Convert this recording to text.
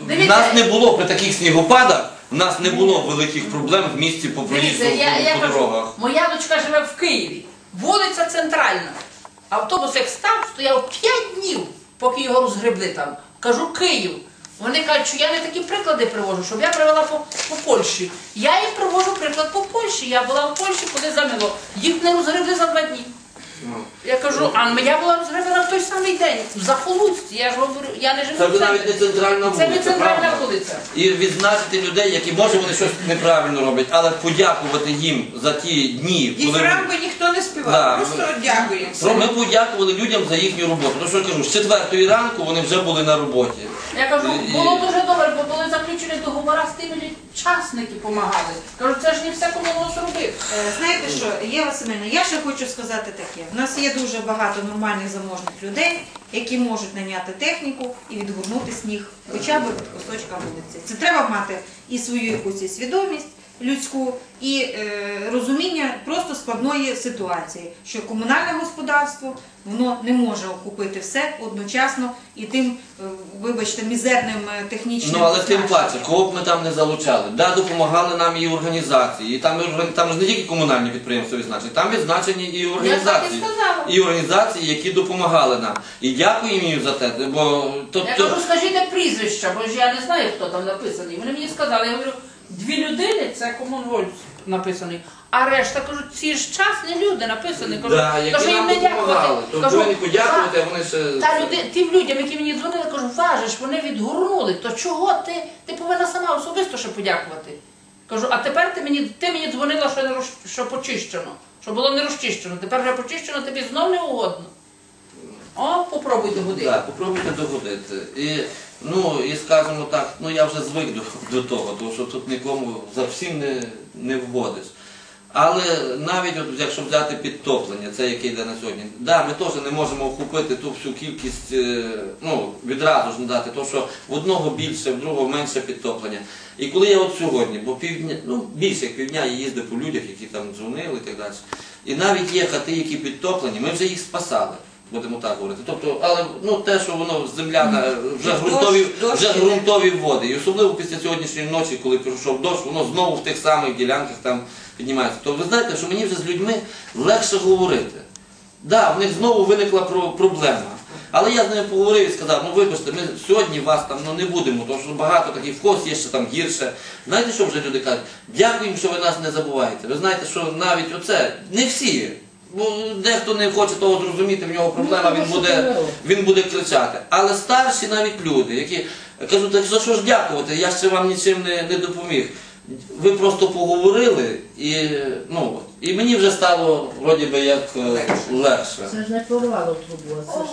В Дивіться, нас не було при таких снігопадах, в нас не було великих проблем в місті по проїзду Дивіться, я, я по кажу, дорогах. моя дочка живе в Києві, вулиця Центральна. Автобус як став, стояв 5 днів, поки його розгребли там. Кажу, Київ. Вони кажуть, що я не такі приклади привожу, щоб я привела по, по Польщі. Я їм привожу приклад по Польщі. Я була в Польщі, коли замило. Їх не розгребли за два дні. Кажу, а я була розгребена в той самий день, в Захолустці. Я ж говорю, я не живу Це в вже навіть центрі. не центральна Це вулиця. не центральна правда? вулиця. І відзначити людей, які може вони щось неправильно роблять, але подякувати їм за ті дні, І коли вони- ніхто не співав, Да, просто дякуємо. Про- ми подякували людям за їхню роботу. Тому що я кажу, з четвертої ранку вони вже були на роботі. Я кажу, було дуже добре, бо були заключені договори з тими частники допомагали. Кажу, це ж не все кому робив. Е, Знаєте що, Єва Семенівна, я ще хочу сказати таке. У нас є дуже багато нормальних заможних людей, які можуть наняти техніку і відгорнути сніг, хоча б від кусочка вулиці. Це треба мати і свою якусь свідомість людську, і е, розуміння складної ситуації, що комунальне господарство воно не може охопити все одночасно і тим, е, вибачте, мізерним е, технічним. Ну але тим паче, кого б ми там не залучали. Да, допомагали нам і організації. І там, там ж не тільки комунальні підприємства відзначені, там відзначені і організації. І організації, які допомагали нам. І дякуємо їм за те. Бо Я тобто. кажу, скажіть прізвища, бо ж я не знаю, хто там написаний. Вони мені сказали, я говорю, дві людини це комунгольц написаний. А решта кажуть, ці ж частні люди написані. Кажу, Да, кажу які нам їм не допомагали. дякувати. Кажу, повинні подякувати, «Та- а вони ще. Та люди, тим людям, які мені дзвонили, кажу, важиш, вони відгорнули, то чого ти? Ти повинна сама особисто ще подякувати. Кажу, а тепер ти мені, ти мені дзвонила, що, не роз, що почищено, що було не розчищено. Тепер вже почищено, тобі знов не угодно. О, попробуйте годину. Так, попробуйте догодити. І, ну, і скажімо так, ну я вже звик до, до того, тому що тут нікому за всім не, не вгодиш. Але навіть от, якщо взяти підтоплення, це яке йде на сьогодні, да, ми теж не можемо охопити ту всю кількість, е, ну, відразу ж не дати, тому що в одного більше, в другого менше підтоплення. І коли я от сьогодні, бо півдня, ну більше як півдня я їздив по людях, які там дзвонили і так далі. І навіть є хати, які підтоплені, ми вже їх спасали. Будемо так говорити. Тобто, але ну те, що воно земляна, вже ґрунтові, вже ґрунтові води. І особливо після сьогоднішньої ночі, коли прийшов дощ, воно знову в тих самих ділянках там піднімається. То ви знаєте, що мені вже з людьми легше говорити. Да, в них знову виникла проблема. Але я з ними поговорив і сказав, ну вибачте, ми сьогодні вас там ну, не будемо, тому що багато таких в когось є ще там гірше. Знаєте, що вже люди кажуть? Дякуємо, що ви нас не забуваєте. Ви знаєте, що навіть оце не всі. Бо дехто не хоче того зрозуміти, в нього проблема, він буде, він буде кричати. Але старші навіть люди, які кажуть, так за що ж дякувати, я ще вам нічим не, не допоміг. Ви просто поговорили, і, ну, і мені вже стало вроді би як е, легше. Це ж не порвало трубу, а це ж